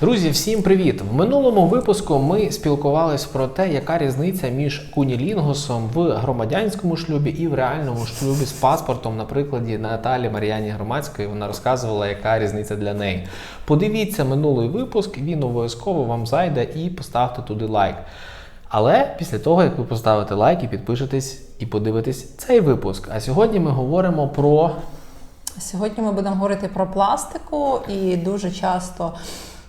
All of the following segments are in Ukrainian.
Друзі, всім привіт! В минулому випуску ми спілкувались про те, яка різниця між кунілінгусом в громадянському шлюбі і в реальному шлюбі з паспортом, на Наталі Мар'яні Громадської. Вона розказувала, яка різниця для неї. Подивіться минулий випуск, він обов'язково вам зайде і поставте туди лайк. Але після того, як ви поставите лайк і підпишетесь і подивитесь цей випуск. А сьогодні ми говоримо про Сьогодні ми будемо говорити про пластику, і дуже часто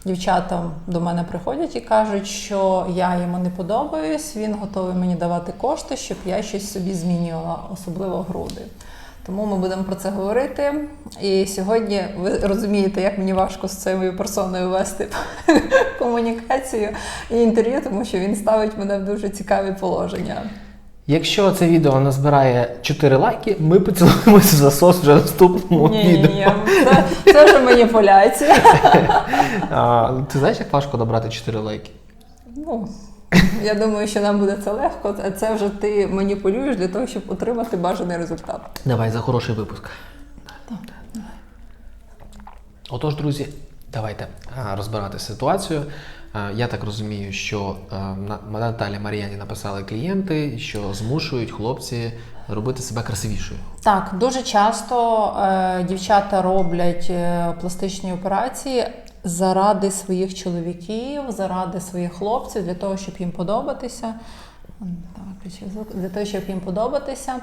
дівчата до мене приходять і кажуть, що я йому не подобаюсь, він готовий мені давати кошти, щоб я щось собі змінювала, особливо груди. Тому ми будемо про це говорити. І сьогодні ви розумієте, як мені важко з цією персоною вести комунікацію і інтерв'ю, тому що він ставить мене в дуже цікаві положення. Якщо це відео назбирає 4 лайки, ми поцілуємося в засос вже в наступному Ні, ні, відео. ні, це, це вже маніпуляція. А, ти знаєш, як важко добрати 4 лайки? Ну, я думаю, що нам буде це легко. а Це вже ти маніпулюєш для того, щоб отримати бажаний результат. Давай за хороший випуск. Отож, друзі, давайте розбирати ситуацію. А, Я так розумію, що на- Наталі Мар'яні написали клієнти, що змушують хлопці робити себе красивішою. Так, дуже часто е, дівчата роблять е, пластичні операції заради своїх чоловіків, заради своїх хлопців, для того, щоб їм подобатися. Так. Для того, щоб їм подобатися.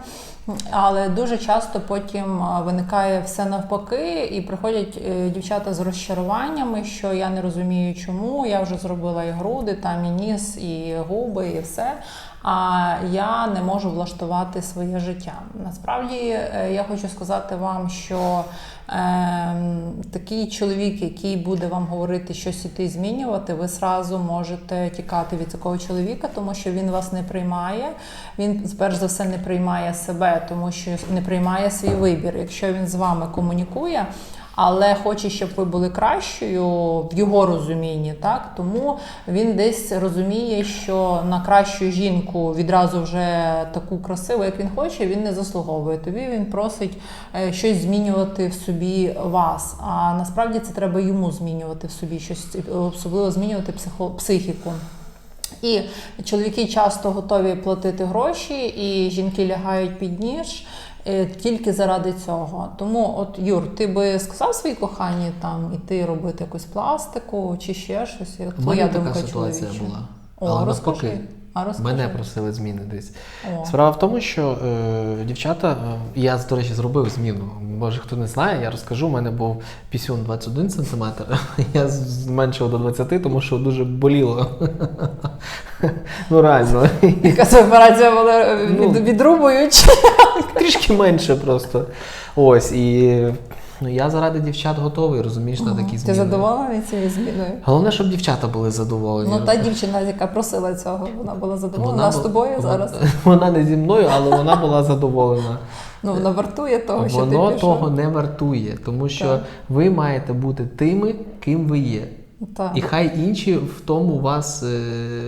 Але дуже часто потім виникає все навпаки, і приходять е, дівчата з розчаруваннями, що я не розумію, чому я вже зробила і груди, там і ніс, і губи, і все. А я не можу влаштувати своє життя. Насправді е, я хочу сказати вам, що е, такий чоловік, який буде вам говорити щось іти змінювати, ви зразу можете тікати від такого чоловіка, тому що він вас не приймає. Він перш за все не приймає себе, тому що не приймає свій вибір. Якщо він з вами комунікує. Але хоче, щоб ви були кращою в його розумінні, так тому він десь розуміє, що на кращу жінку відразу вже таку красиву, як він хоче, він не заслуговує. Тобі він просить е, щось змінювати в собі вас. А насправді це треба йому змінювати в собі щось, особливо змінювати психо, психіку. І чоловіки часто готові платити гроші, і жінки лягають під ніж е, тільки заради цього. Тому, от Юр, ти би сказав своїй коханій там іти робити якусь пластику чи ще щось? Твоя думка така ситуація чоловіча? була. О, Але розкажи. навпаки. А розкажи. Мене просили зміни десь. О. Справа в тому, що е, дівчата, е, я, до речі, зробив зміну. Може, хто не знає, я розкажу. У мене був пісюн 21 см, я зменшив до 20, тому що дуже боліло. ну реально. Яка це операція була е, Ну. від, відрубуючи? Трішки менше просто. Ось. І ну, я заради дівчат готовий, розумієш, на такі зміни. Ти задоволений цією зміною? Головне, щоб дівчата були задоволені. Ну, та дівчина, яка просила цього, вона була задоволена Вона з тобою вона- зараз. Вона не зі мною, але вона була задоволена. Ну, вона вартує того, що Воно ти того не вартує, тому що Так. ви маєте бути тими, ким ви є. Так. І хай інші в тому вас, е,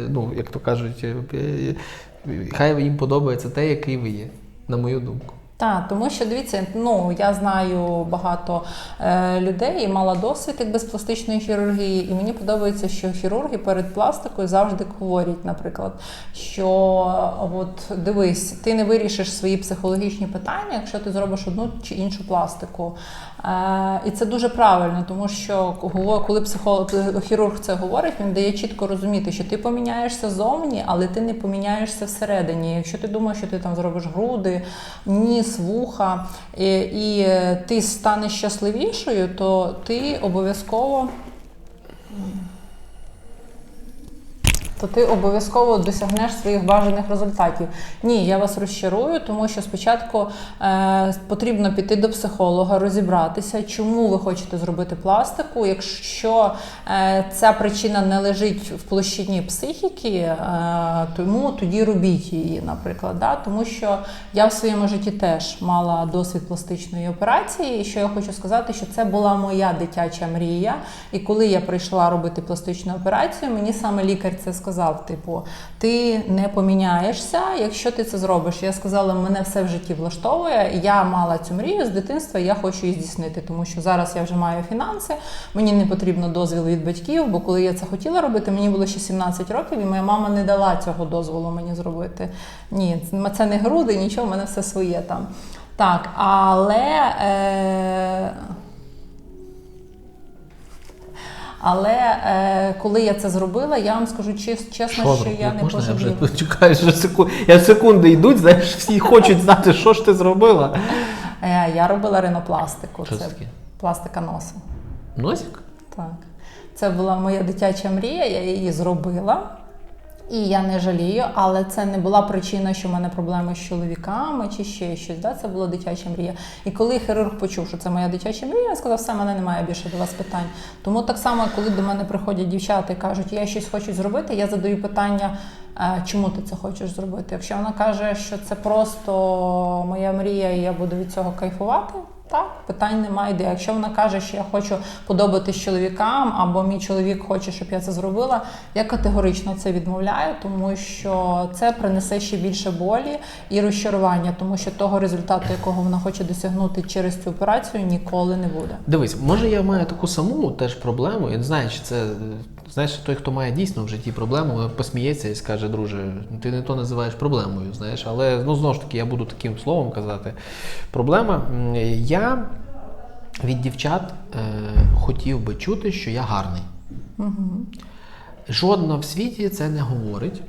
ну як то кажуть, е, е, хай їм подобається те, який ви є, на мою думку. Так, тому що дивіться, ну я знаю багато е, людей і мала досвід якби з пластичної хірургії, і мені подобається, що хірурги перед пластикою завжди говорять, наприклад, що от дивись, ти не вирішиш свої психологічні питання, якщо ти зробиш одну чи іншу пластику. Е, і це дуже правильно, тому що коли психолог хірург це говорить, він дає чітко розуміти, що ти поміняєшся зовні, але ти не поміняєшся всередині. Якщо ти думаєш, що ти там зробиш груди, ніс, вуха, і, і ти станеш щасливішою, то ти обов'язково. То ти обов'язково досягнеш своїх бажаних результатів. Ні, я вас розчарую, тому що спочатку е, потрібно піти до психолога, розібратися, чому ви хочете зробити пластику. Якщо е, ця причина не лежить в площині психіки, е, тому тоді робіть її, наприклад. Да? Тому що я в своєму житті теж мала досвід пластичної операції, і що я хочу сказати, що це була моя дитяча мрія. І коли я прийшла робити пластичну операцію, мені саме лікар це сказав. Сказав: типу, ти не поміняєшся, якщо ти це зробиш. Я сказала, мене все в житті влаштовує. Я мала цю мрію з дитинства, я хочу її здійснити, тому що зараз я вже маю фінанси, мені не потрібно дозвіл від батьків, бо коли я це хотіла робити, мені було ще 17 років, і моя мама не дала цього дозволу мені зробити. Ні, це не груди, нічого, в мене все своє там. Так, але. Е... Але е, коли я це зробила, я вам скажу чес- чесно, що, Що, я не можна я пожаліла. вже чекаю, що секунд... я секунди йдуть, знаєш, всі хочуть знати, що ж ти зробила. Е, я робила ринопластику. Що це це таке? пластика носа. Носик? Так. Це була моя дитяча мрія, я її зробила. І я не жалію, але це не була причина, що в мене проблеми з чоловіками чи ще щось. Да? Це була дитяча мрія. І коли хірург почув, що це моя дитяча мрія, він сказав, все, мене немає більше до вас питань. Тому так само, коли до мене приходять дівчата і кажуть, я щось хочу зробити, я задаю питання, «Е, чому ти це хочеш зробити. Якщо вона каже, що це просто моя мрія, і я буду від цього кайфувати. Так, питань немає йде. Якщо вона каже, що я хочу подобатись чоловікам, або мій чоловік хоче, щоб я це зробила, я категорично це відмовляю, тому що це принесе ще більше болі і розчарування, тому що того результату, якого вона хоче досягнути через цю операцію, ніколи не буде. Дивись, може я маю таку саму теж проблему. Я не знаю, чи це знаєш, той, хто має дійсно в житті проблему, посміється і скаже, друже, ти не то називаєш проблемою, знаєш, але ну знову ж таки я буду таким словом казати. Проблема. м, Я від дівчат е, хотів би чути, що я гарний. Жодна в світі це не говорить,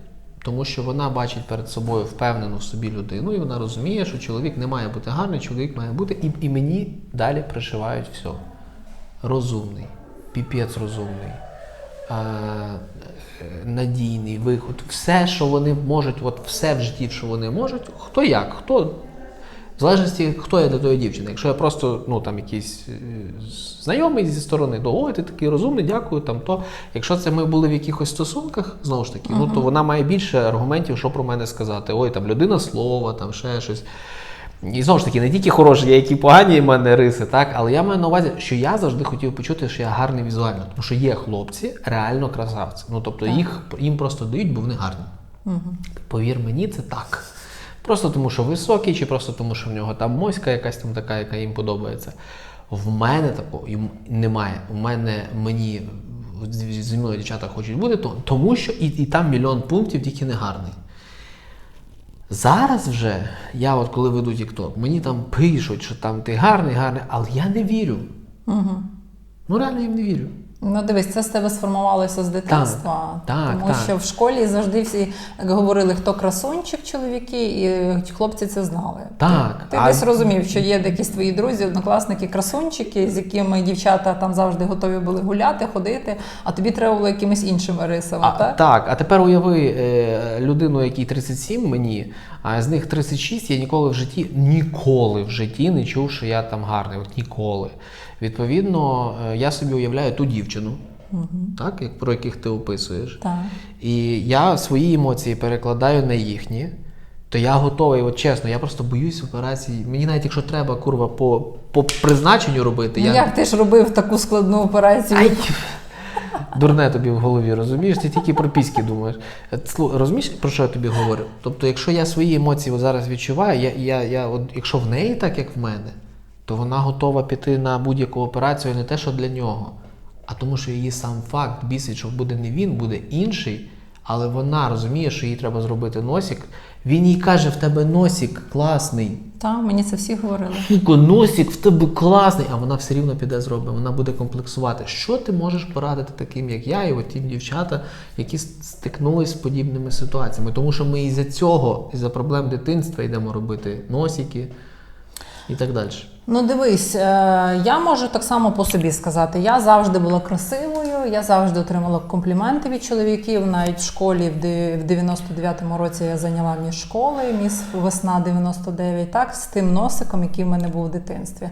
тому що вона бачить перед собою впевнену в собі людину, і вона розуміє, що чоловік не має бути гарний, чоловік має бути, і, і мені далі пришивають все. Розумний, піпець розумний, е, надійний виход. Все, що вони можуть, от все в житті, що вони можуть, хто як, хто. В залежності, хто я для тої дівчини. Якщо я просто ну, там, якийсь е, знайомий зі сторони, то ой, ти такий розумний, дякую. Там, то. Якщо це ми були в якихось стосунках, знову ж таки, ну, то вона має більше аргументів, що про мене сказати. Ой, там людина слова, там ще щось. І знову ж таки, не тільки хороші, є які погані в мене риси, так? але я маю на увазі, що я завжди хотів почути, що я гарний візуально. Тому що є хлопці, реально красавці. Ну, тобто їх, їм просто дають, бо вони гарні. Повір мені, це так. Просто тому, що високий, чи просто тому, що в нього там моська якась там така, яка їм подобається. В мене такого немає. У мене мені зі мною дівчата хочуть бути, то- тому що і, і там мільйон пунктів, тільки не гарний. Зараз вже, я от коли веду TikTok, мені там пишуть, що там ти гарний, гарний, але я не вірю. Угу. Ну реально їм не вірю. Ну, дивись, це з тебе сформувалося з дитинства. так, тому так. що в школі завжди всі говорили, хто красунчик, чоловіки, і хлопці це знали. Так, Ти а- десь розумів, що є якісь твої друзі, однокласники, красунчики, з якими дівчата там завжди готові були гуляти, ходити, а тобі треба було якимись іншими рисами, А, так? так, а тепер уяви е, людину, якій 37 мені, а з них 36 я ніколи в житті, ніколи в житті не чув, що я там гарний. От ніколи. Відповідно, е, я собі уявляю ту дівчину, так, як, про яких ти описуєш. Так. І я свої емоції перекладаю на їхні. То я готовий, от чесно, я просто боюсь операції. Мені навіть якщо треба курва по, по призначенню робити, Ну, я Як ти ж робив таку складну операцію? Ай! Дурне тобі в голові, розумієш? Ти тільки про піськи думаєш. Розумієш, про що я тобі говорю? Тобто, якщо я свої емоції зараз відчуваю, я, я, я, от, якщо в неї так, як в мене, то вона готова піти на будь-яку операцію не те, що для нього, а тому, що її сам факт бісить, що буде не він, буде інший, але вона розуміє, що їй треба зробити носик. Він їй каже, в тебе носик класний. Так, мені це всі говорили. Сука, носик в тебе класний, а вона все рівно піде зробить, вона буде комплексувати. Що ти можеш порадити таким, як я, і от тим дівчата, які стикнулись з подібними ситуаціями? Тому що ми із-за цього, із-за проблем дитинства йдемо робити носики і так далі. Ну, дивись, е, я можу так само по собі сказати. Я завжди була красивою, я завжди отримала компліменти від чоловіків. Навіть в школі в де- в 99-му році я зайняла міс школи, міс весна 99, так, з тим носиком, який в мене був в дитинстві.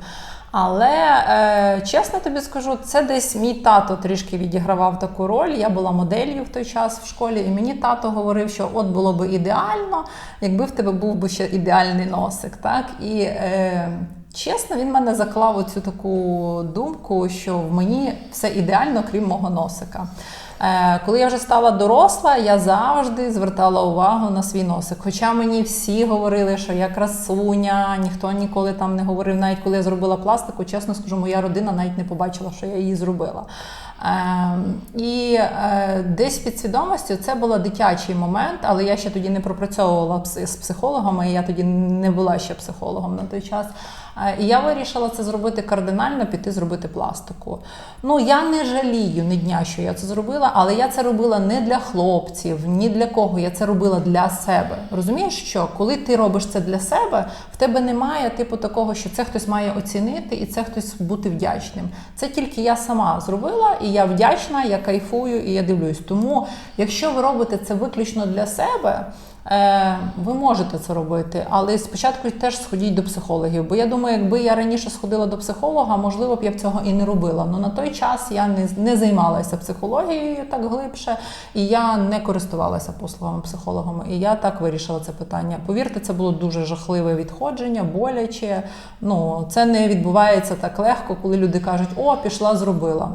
Але е, чесно тобі скажу, це десь мій тато трішки відігравав таку роль. Я була моделлю в той час в школі, і мені тато говорив, що от було би ідеально, якби в тебе був би ще ідеальний носик. Так? І е, Чесно, він мене заклав оцю таку думку, що в мені все ідеально, крім мого носика. Е, коли я вже стала доросла, я завжди звертала увагу на свій носик. Хоча мені всі говорили, що я красуня, ніхто ніколи там не говорив, навіть коли я зробила пластику, чесно скажу, моя родина навіть не побачила, що я її зробила. Е, і е, десь в підсвідомості це був дитячий момент, але я ще тоді не пропрацьовувала з психологами, і я тоді не була ще психологом на той час. Е, І я вирішила це зробити кардинально, піти зробити пластику. Ну я не жалію ні дня, що я це зробила, але я це робила не для хлопців, ні для кого. Я це робила для себе. Розумієш, що коли ти робиш це для себе, в тебе немає типу такого, що це хтось має оцінити і це хтось бути вдячним. Це тільки я сама зробила, і я вдячна, я кайфую і я дивлюсь. Тому, якщо ви робите це виключно для себе. Е, ви можете це робити, але спочатку теж сходіть до психологів. Бо я думаю, якби я раніше сходила до психолога, можливо б я б цього і не робила. Ну на той час я не, не займалася психологією так глибше, і я не користувалася послугами психологами. І я так вирішила це питання. Повірте, це було дуже жахливе відходження, боляче. Ну це не відбувається так легко, коли люди кажуть, о, пішла, зробила.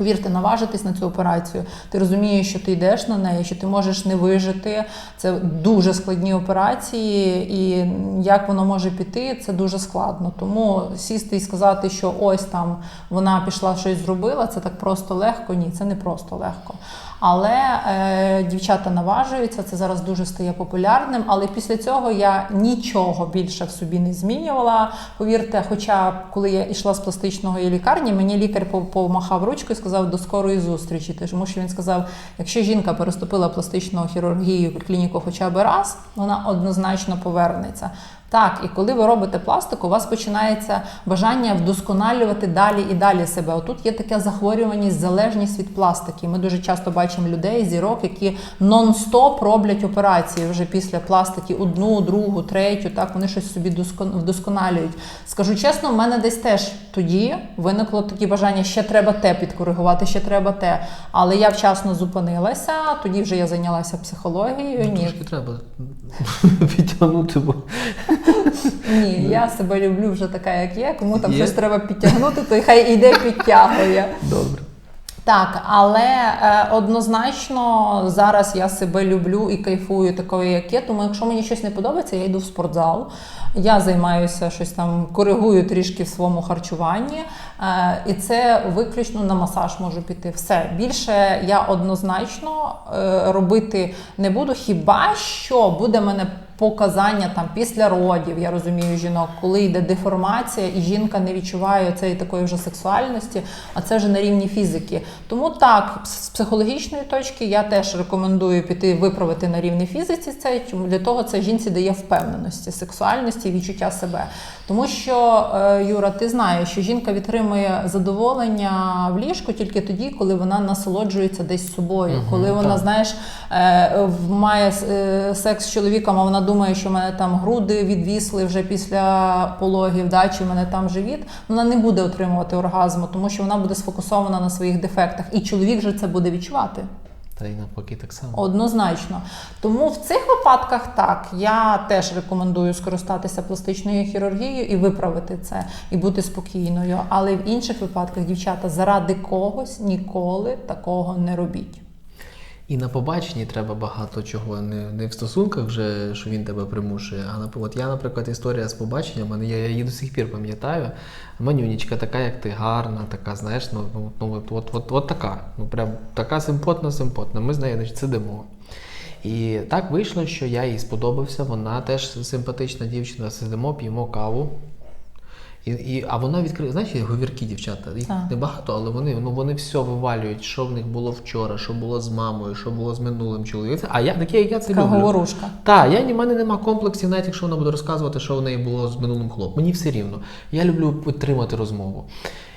Повірте, наважитись на цю операцію. Ти розумієш, що ти йдеш на неї, що ти можеш не вижити. Це дуже складні операції, і як воно може піти, це дуже складно. Тому сісти і сказати, що ось там вона пішла щось зробила, це так просто легко. Ні, це не просто легко. Але е, дівчата наважуються, це зараз дуже стає популярним. Але після цього я нічого більше в собі не змінювала. Повірте, хоча коли я йшла з пластичної лікарні, мені лікар по- помахав ручкою і сказав до скорої зустрічі. Тому що він сказав, якщо жінка переступила пластичну хірургію в клініку хоча б раз, вона однозначно повернеться. Так, і коли ви робите пластику, у вас починається бажання вдосконалювати далі і далі себе. Отут є така захворюваність, залежність від пластики. Ми дуже часто бачимо людей, зірок, які нон-стоп роблять операції вже після пластики одну, другу, третю. Так вони щось собі доскон- вдосконалюють. Скажу чесно, в мене десь теж тоді виникло таке бажання, ще треба те підкоригувати, ще треба те. Але я вчасно зупинилася. Тоді вже я зайнялася психологією. Ну, Ні, Трошки треба підтягнути, бо Ні, я себе люблю вже така, як є. Кому там Є? щось треба підтягнути, то хай іде підтягує. добре. Так, але е, однозначно зараз я себе люблю і кайфую такою, як є. Тому якщо мені щось не подобається, я йду в спортзал. Я займаюся щось там, коригую трішки в своєму харчуванні, е, і це виключно на масаж можу піти. Все більше я однозначно е, робити не буду. Хіба що буде мене показання там після родів, я розумію жінок, коли йде деформація, і жінка не відчуває цієї такої вже сексуальності, а це вже на рівні фізики. Тому так, з психологічної точки я теж рекомендую піти виправити на рівні фізиці це. Для того це жінці дає впевненості, сексуальності і відчуття себе. Тому що, е, Юра, ти знаєш, що жінка відтримує задоволення в ліжку тільки тоді, коли вона насолоджується десь собою, Мгм, коли вона, так. знаєш, е, має е, секс з чоловіком, а вона думає, що в мене там груди відвісли вже після пологів, да, чи в мене там живіт. Вона не буде отримувати оргазму, тому що вона буде сфокусована на своїх дефектах, і чоловік же це буде відчувати. Та й навпаки так само. Однозначно. Тому в цих випадках так я теж рекомендую скористатися пластичною хірургією і виправити це, і бути спокійною. Але в інших випадках, дівчата, заради когось ніколи такого не робіть. І на побаченні треба багато чого. Не, не в стосунках вже, що він тебе примушує. А нап- от я, наприклад, історія з побаченням, мене я її до сих пір пам'ятаю. Манюнічка, така, як ти, гарна, така, знаєш, ну, ну, ну от, от, от, от така. Ну прям така симпотна, симпотна. Ми з нею значить, сидимо. І так вийшло, що я їй сподобався. Вона теж симпатична дівчина. Сидимо, п'ємо каву. І, і, а вона відкрила, знаєш, говірки говіркі дівчата. Їх Так. небагато, але вони, ну, вони все вивалюють, що в них було вчора, що було з мамою, що було з минулим чоловіком. А я таке, як я це Така люблю. говорушка. Так, я в мене нема комплексів, навіть якщо вона буде розказувати, що в неї було з минулим хлопцем. Мені все рівно. Я люблю підтримати розмову.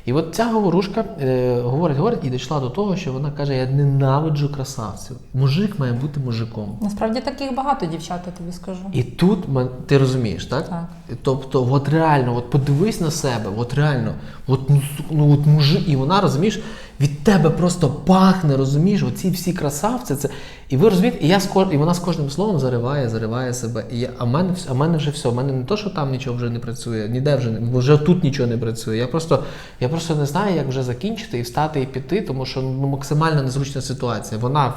І от ця говорушка е, говорить, говорить і дійшла до того, що вона каже: Я ненавиджу красавців. Мужик має бути мужиком. Насправді таких багато дівчат, я тобі скажу. І тут ти розумієш, так? Так. Тобто, от реально, от подивись на себе, от реально, от, ну, ну, от мужик, і вона розумієш, від тебе просто пахне, розумієш, оці всі красавці. Це... І ви розумієте, і, я з кож... і вона з кожним словом зариває, зариває себе. І я... а, в мене, а в мене вже все. У мене не то, що там нічого вже не працює, ніде вже не- вже тут нічого не працює. Я просто, я просто не знаю, як вже закінчити і встати і піти, тому що ну, максимально незручна ситуація. Вона в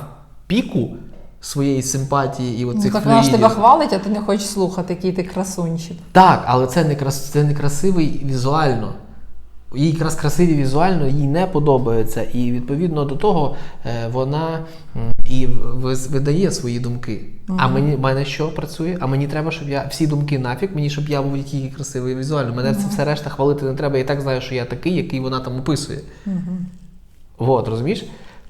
піку своєї симпатії і Ну, оцих так вона ж тебе хвалить, а ти не хочеш слухати, який ти красунчик. Так, але це не крас... це не красивий візуально. Їй якраз красиві візуально, їй не подобається. І відповідно до того е, вона і видає свої думки. А мені мене що працює? А мені треба, щоб я всі думки нафіг, мені щоб я був який красивий візуально. Мене це все решта хвалити не треба. Я і так знаю, що я такий, який вона там описує. От, розумієш?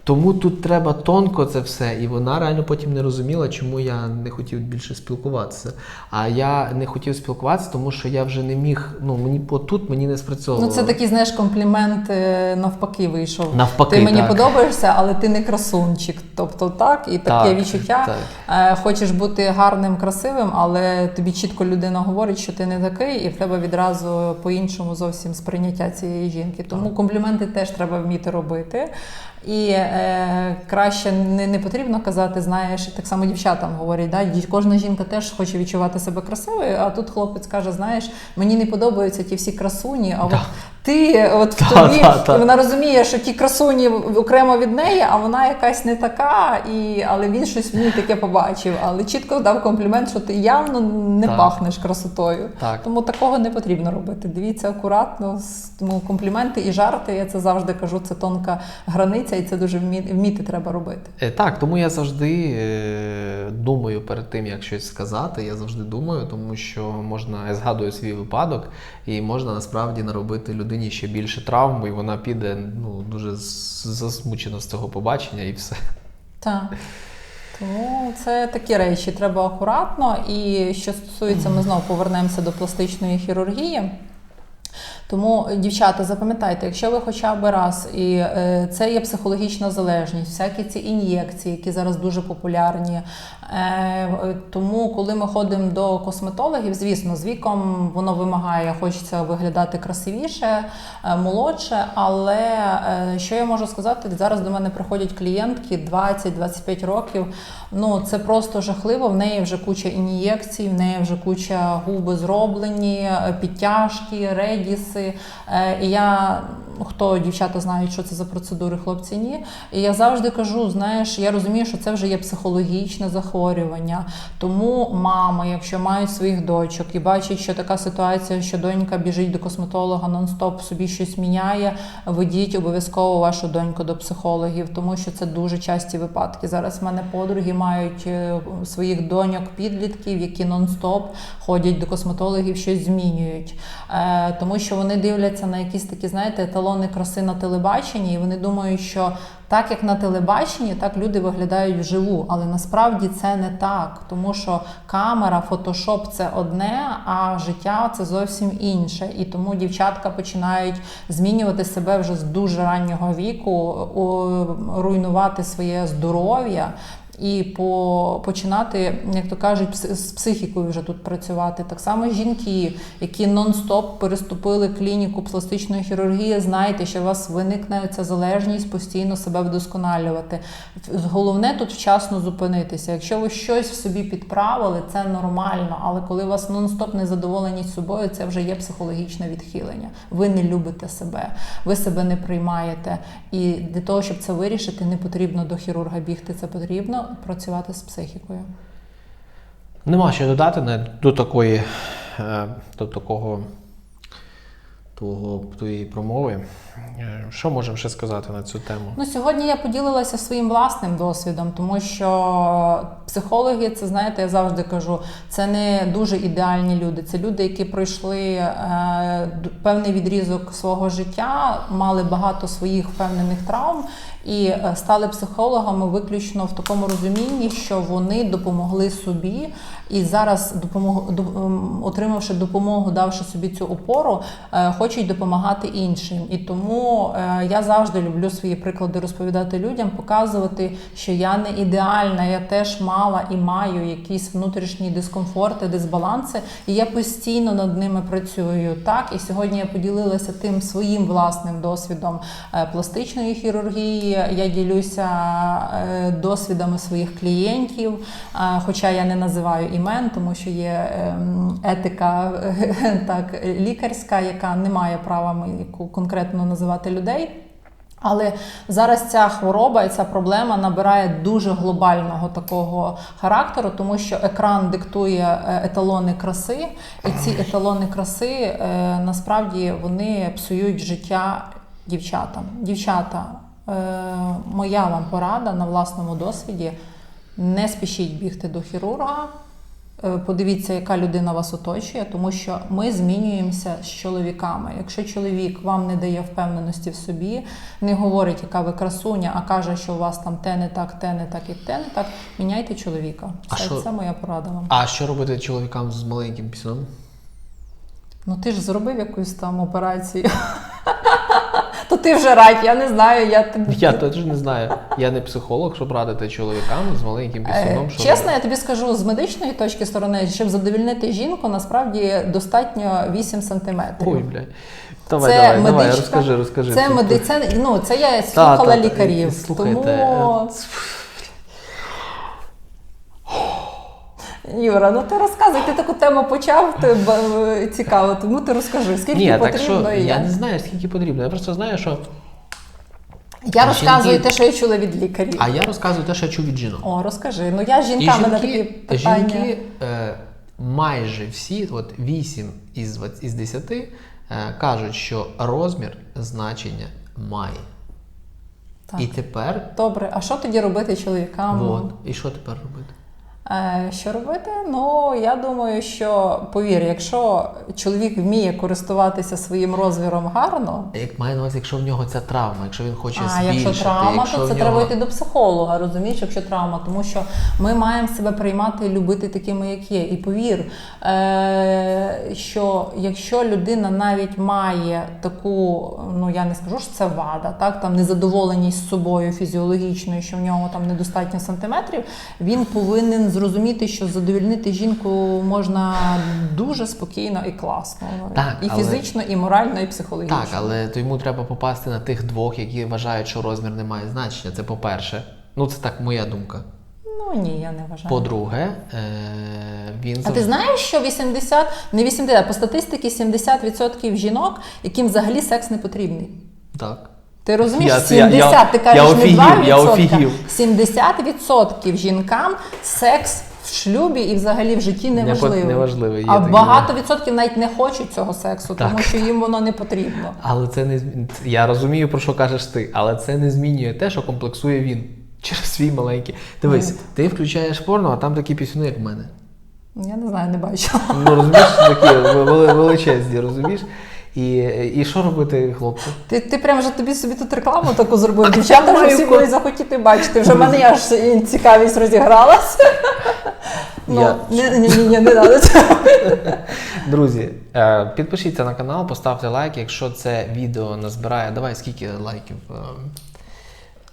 Тому тут треба тонко це все, і вона реально потім не розуміла, чому я не хотів більше спілкуватися. А я не хотів спілкуватися, тому що я вже не міг. Ну мені тут мені не спрацьовувало. Ну, це такий, знаєш, комплімент е, навпаки вийшов. Навпаки, ти мені так. подобаєшся, але ти не красунчик. Тобто так, і таке Так, відчуття. так. Е, Хочеш бути гарним, красивим, але тобі чітко людина говорить, що ти не такий, і в тебе відразу по-іншому зовсім сприйняття цієї жінки. Тому компліменти теж треба вміти робити. І е, краще не, не потрібно казати, знаєш, так само дівчатам говорять, да? кожна жінка теж хоче відчувати себе красивою, а тут хлопець каже: знаєш, мені не подобаються ті всі красуні, а от ти от в тобі, та, та. вона розуміє, що ті красуні окремо від неї, а вона якась не така, і, але він щось в ній таке побачив. Але чітко дав комплімент, що ти явно не Так. пахнеш красотою. Так. Тому такого не потрібно робити. Дивіться акуратно, тому компліменти і жарти, я це завжди кажу, це тонка границя, і це дуже вмі- вміти треба робити. Е, Так, тому я завжди е, думаю перед тим, як щось сказати. Я завжди думаю, тому що можна, я згадую свій випадок, і можна насправді наробити людині ще більше травм, і вона піде ну, дуже засмучена з цього побачення і все. Так. Тому це такі речі, треба акуратно. І що стосується, ми знову повернемося до пластичної хірургії. Тому, дівчата, запам'ятайте, якщо ви хоча б раз, і е, це є психологічна залежність, всякі ці ін'єкції, які зараз дуже популярні. Е, е, тому, коли ми ходимо до косметологів, звісно, з віком воно вимагає, хочеться виглядати красивіше, е, молодше. Але е, що я можу сказати, зараз до мене приходять клієнтки 20-25 років. Ну це просто жахливо. В неї вже куча ін'єкцій, в неї вже куча губи зроблені, е, підтяжки, редіси. Е, І я хто дівчата знають, що це за процедури, хлопці ні. І я завжди кажу: знаєш, я розумію, що це вже є психологічне захворювання. Тому мами, якщо мають своїх дочок і бачать, що така ситуація, що донька біжить до косметолога нон-стоп, собі щось міняє, ведіть обов'язково вашу доньку до психологів, тому що це дуже часті випадки. Зараз в мене подруги мають е, своїх доньок підлітків, які нон-стоп ходять до косметологів, щось змінюють. Е, тому що вони дивляться на якісь такі, знаєте, еталони краси на телебаченні, і вони думають, що так як на телебаченні, так люди виглядають вживу. Але насправді це не так, тому що камера, фотошоп це одне, а життя це зовсім інше. І тому дівчатка починають змінювати себе вже з дуже раннього віку, руйнувати своє здоров'я. І по, починати, як то кажуть, з психікою вже тут працювати. Так само жінки, які нон-стоп переступили клініку пластичної хірургії, знайте, що у вас виникне ця залежність постійно себе вдосконалювати. Головне тут вчасно зупинитися. Якщо ви щось в собі підправили, це нормально. Але коли у вас нон-стоп незадоволеність собою, це вже є психологічне відхилення. Ви не любите себе, ви себе не приймаєте. І для того, щоб це вирішити, не потрібно до хірурга бігти. Це потрібно працювати з психікою. Нема що додати на- до такої, е, до такого того, тої промови. Е, Що можемо ще сказати на цю тему? Ну, сьогодні я поділилася своїм власним досвідом, тому що психологи, це знаєте, я завжди кажу, це не дуже ідеальні люди. Це люди, які пройшли е, певний відрізок свого життя, мали багато своїх впевнених травм. І е, стали психологами виключно в такому розумінні, що вони допомогли собі, і зараз допомог, ем, отримавши допомогу, давши собі цю опору, е, хочуть допомагати іншим. І тому е, я завжди люблю свої приклади розповідати людям, показувати, що я не ідеальна, я теж мала і маю якісь внутрішні дискомфорти, дисбаланси, і я постійно над ними працюю. Так, і сьогодні я поділилася тим своїм власним досвідом пластичної хірургії. Я ділюся е, досвідами своїх клієнтів, хоча я не називаю імен, тому що є ем, етика так, лікарська, яка не має права конкретно називати людей. Але зараз ця хвороба і ця проблема набирає дуже глобального такого характеру, тому що екран диктує е, еталони краси, і ці еталони краси е, насправді вони псують життя дівчатам. Дівчата, моя вам порада на власному досвіді: не спішіть бігти до хірурга. Е, Подивіться, яка людина вас оточує, тому що ми змінюємося з чоловіками. Якщо чоловік вам не дає впевненості в собі, не говорить, яка ви красуня, а каже, що у вас там те не так, те не так і те не так, міняйте чоловіка. Це, що- це моя порада вам. А що робити чоловікам з маленьким пісюном? Ну ти ж зробив якусь там операцію. Ти вже рад, я не знаю. Я тобі Я теж не знаю. Я не психолог, щоб радити чоловікам з маленьким Е, пісюном. Чесно, я тобі скажу з медичної точки сторони, щоб задовільнити жінку, насправді достатньо 8 сантиметрів. Ой, блядь. Давай, це давай, давай, розкажи, розкажи. Це медицина. Ну це я слухала та, та, лікарів. Слухайте, тому Юра, ну ти розказуй, ти таку тему почав, ти цікаво, тому ти розкажи, скільки Ні, так потрібно що і я не знаю, скільки потрібно. Я просто знаю, що. Я розказую Жінки- те, що я чула від лікарів. А я розказую те, що я чув від жінок. О, розкажи. Ну я І жінка, в мене такі жінки, питання. жінки е, майже всі, от 8 із, 20 із 10, е, кажуть, що розмір значення має. Так. І тепер, Добре, а що тоді робити чоловікам? от, і що тепер робити? Е, Що робити? Ну я думаю, що повір, якщо чоловік вміє користуватися своїм розміром гарно, Як має на увазі, якщо в нього ця травма, якщо він хоче а збільшити, якщо травма, якщо то це нього... треба йти до психолога, розумієш, якщо травма, тому що ми маємо себе приймати і любити такими, як є. І повір, е- що якщо людина навіть має таку, ну я не скажу, що це вада, так там незадоволеність з собою фізіологічною, що в нього там недостатньо сантиметрів, він повинен зрозуміти, що задовільнити жінку можна дуже спокійно і класно, Так, і але- фізично, і морально, і психологічно. Так, але то йому треба попасти на тих двох, які вважають, що розмір не має значення. Це по-перше. Ну, це так моя думка. Ну ні, я не вважаю. По-друге, е- він А ти знаєш, що 80, не 80, а по статистиці 70% жінок, яким взагалі секс не потрібний. Так. Ти розумієш, Я- 70, я- ти я кажеш офігів, не 2%, я 70% жінкам секс в шлюбі і взагалі в житті не Не важливий. неважливий, є а такі, багато відсотків навіть не хочуть цього сексу, Так. тому що їм воно не потрібно. Але це не я розумію, про що кажеш ти, але це не змінює те, що комплексує він через свій маленький. Дивись, Ні. ти включаєш порно, а там такі пісюни, як в мене. Я не знаю, не бачила. Ну розумієш, такі вели- величезні, розумієш? І, і що робити, хлопці? Ти, ти прям вже тобі собі тут рекламу таку зробив. Дівчата вже всі будуть захотіти бачити. Вже в мене аж цікавість розігралася. Ну, Я- ні, ні, ні, ні, не треба цього. Друзі, е, підпишіться на канал, поставте лайк, якщо це відео назбирає. Давай скільки лайків?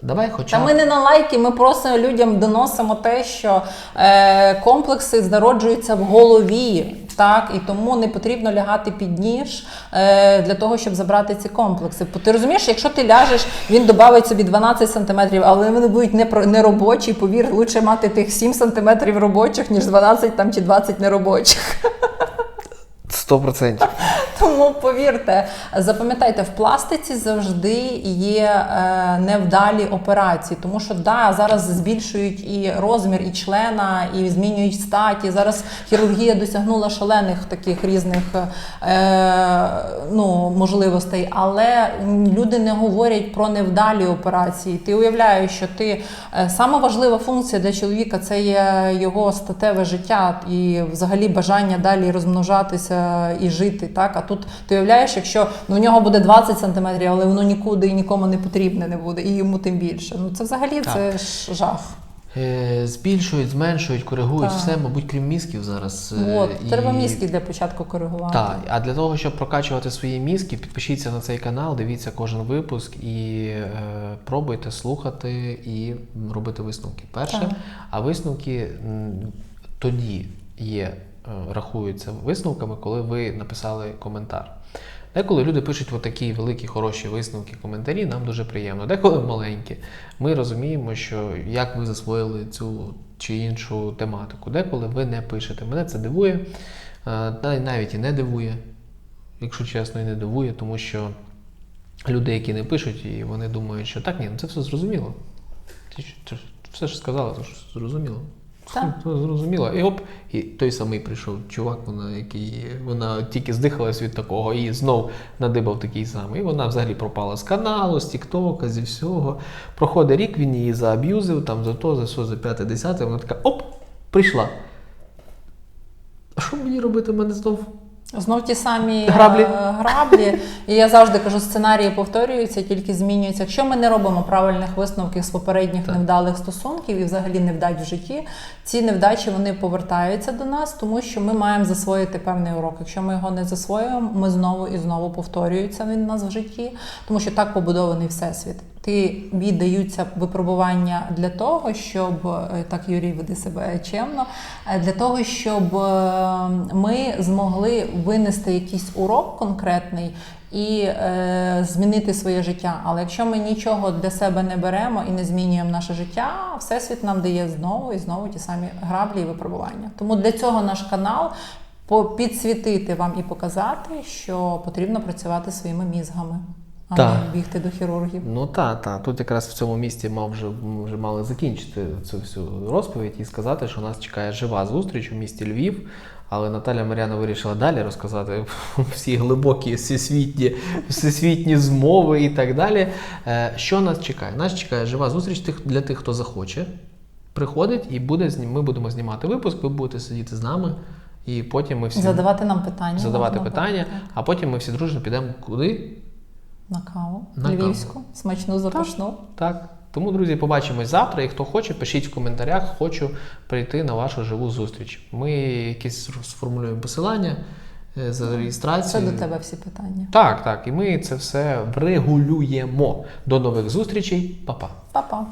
Давай хоча Та ми не на лайки, ми просто людям доносимо те, що е, комплекси зароджуються в голові. Так, і тому не потрібно лягати під ніж е, для того, щоб забрати ці комплекси. Ти розумієш, якщо ти ляжеш, він додавить собі 12 сантиметрів, але вони будуть не, не робочі. Повір, лучше мати тих 7 сантиметрів робочих, ніж 12 там, чи 20 неробочих. 100%. Тому повірте, запам'ятайте, в пластиці завжди є е, невдалі операції, тому що да, зараз збільшують і розмір, і члена, і змінюють статі. Зараз хірургія досягнула шалених таких різних е, ну, можливостей, але люди не говорять про невдалі операції. Ти уявляєш, що ти е, сама важлива функція для чоловіка це є його статеве життя і взагалі бажання далі розмножатися і жити. Так? А тут ти уявляєш, якщо ну, у нього буде 20 сантиметрів, але воно нікуди і нікому не потрібне не буде, і йому тим більше. Ну це взагалі це ж жах. Е, Збільшують, зменшують, коригують Так. все, мабуть, крім мізків зараз. Е, От, і- треба мізки для початку коригувати. Так, а для того, щоб прокачувати свої мізки, підпишіться на цей канал, дивіться кожен випуск і е, пробуйте слухати і робити висновки. Перше, Так. а висновки тоді є, рахуються висновками, коли ви написали коментар. Деколи люди пишуть отакі великі, хороші висновки, коментарі, нам дуже приємно. Деколи маленькі. Ми розуміємо, що як ви засвоїли цю чи іншу тематику. Деколи ви не пишете. Мене це дивує, е, навіть і не дивує, якщо чесно, і не дивує, тому що люди, які не пишуть, і вони думають, що так, ні, ну це все зрозуміло. Все ж сказала, це ж зрозуміло. Так. Зрозуміло. І оп, і той самий прийшов чувак, вона, який вона тільки здихалась від такого, і знов надибав такий самий. І вона взагалі пропала з каналу, з Тіктока, зі всього. Проходить рік, він її зааб'юзив, там за то, за що, за п'яте, десяте. Вона така оп, прийшла. А що мені робити? У мене знов Знов ті самі Граблі. е, граблі. І я завжди кажу, сценарії повторюються, тільки змінюються. Якщо ми не робимо правильних висновків з попередніх Так. невдалих стосунків і взагалі невдач в житті, ці невдачі вони повертаються до нас, тому що ми маємо засвоїти певний урок. Якщо ми його не засвоюємо, ми знову і знову повторюється він у нас в житті, тому що так побудований всесвіт. Тобі даються випробування для того, щоб е, так Юрій веде себе чемно, е, для того, щоб е, ми змогли винести якийсь урок конкретний і е, змінити своє життя. Але якщо ми нічого для себе не беремо і не змінюємо наше життя, всесвіт нам дає знову і знову ті самі граблі і випробування. Тому для цього наш канал. Підсвітити вам і показати, що потрібно працювати своїми мізгами, а Так. не бігти до хірургів. Ну так, так. Тут якраз в цьому місці мав вже, вже мали закінчити цю всю розповідь і сказати, що нас чекає жива зустріч у місті Львів. Але Наталя Мар'яна вирішила далі розказати всі глибокі всесвітні, всесвітні змови і так далі. Е, Що нас чекає? Нас чекає жива зустріч для тих, хто захоче. Приходить і буде, ми будемо знімати випуск, ви будете сидіти з нами, і потім ми всі Задавати нам питання. задавати питання, так, а потім ми всі дружно підемо куди? На каву, На каву. львівську, смачну запашну. Так. Тому, друзі, побачимось завтра. І хто хоче, пишіть в коментарях, хочу прийти на вашу живу зустріч. Ми якісь сформулюємо посилання за реєстрацією. Це до тебе всі питання. Так, так. І ми це все врегулюємо. До нових зустрічей. Па-па. Па-па.